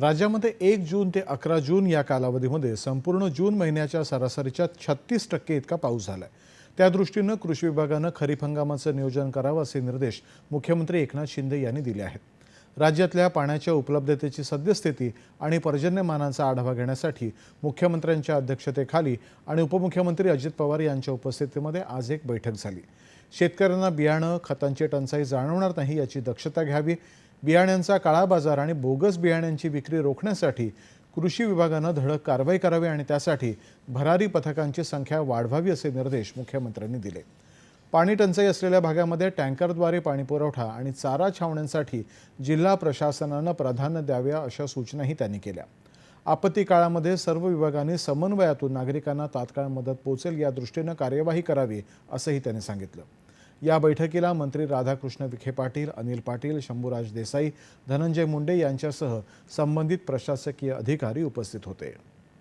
राज्यामध्ये एक जून ते अकरा जून या कालावधीमध्ये संपूर्ण जून महिन्याच्या सरासरीच्या छत्तीस टक्के इतका पाऊस झाला आहे त्या दृष्टीनं कृषी विभागानं खरीप हंगामाचं नियोजन करावं असे निर्देश मुख्यमंत्री एकनाथ शिंदे यांनी दिले आहेत. राज्यातल्या पाण्याच्या उपलब्धतेची सद्यस्थिती आणि पर्जन्यमानांचा आढावा घेण्यासाठी मुख्यमंत्र्यांच्या अध्यक्षतेखाली आणि उपमुख्यमंत्री अजित पवार यांच्या उपस्थितीमध्ये आज एक बैठक झाली. शेतकऱ्यांना बियाणं खतांची टंचाई जाणवणार नाही याची दक्षता घ्यावी बियाण्यांचा काळा बाजार आणि बोगस बियाण्यांची विक्री रोखण्यासाठी कृषी विभागानं धडक कारवाई करावी आणि त्यासाठी भरारी पथकांची संख्या वाढवावी असे निर्देश मुख्यमंत्र्यांनी दिले. पाणी टंचाई असलेल्या भागामध्ये टँकरद्वारे पाणीपुरवठा आणि चारा छावण्यांसाठी जिल्हा प्रशासनानं प्राधान्य द्याव्या अशा सूचनाही त्यांनी केल्या. आपत्ती काळामध्ये सर्व विभागांनी समन्वयातून नागरिकांना तात्काळ मदत पोचेल या दृष्टीनं कार्यवाही करावी असंही त्यांनी सांगितलं. या बैठकीला मंत्री राधाकृष्ण विखे पाटील अनिल पाटील शंभूराज देसाई धनंजय मुंडे यांच्यासह संबंधित प्रशासकीय अधिकारी उपस्थित होते.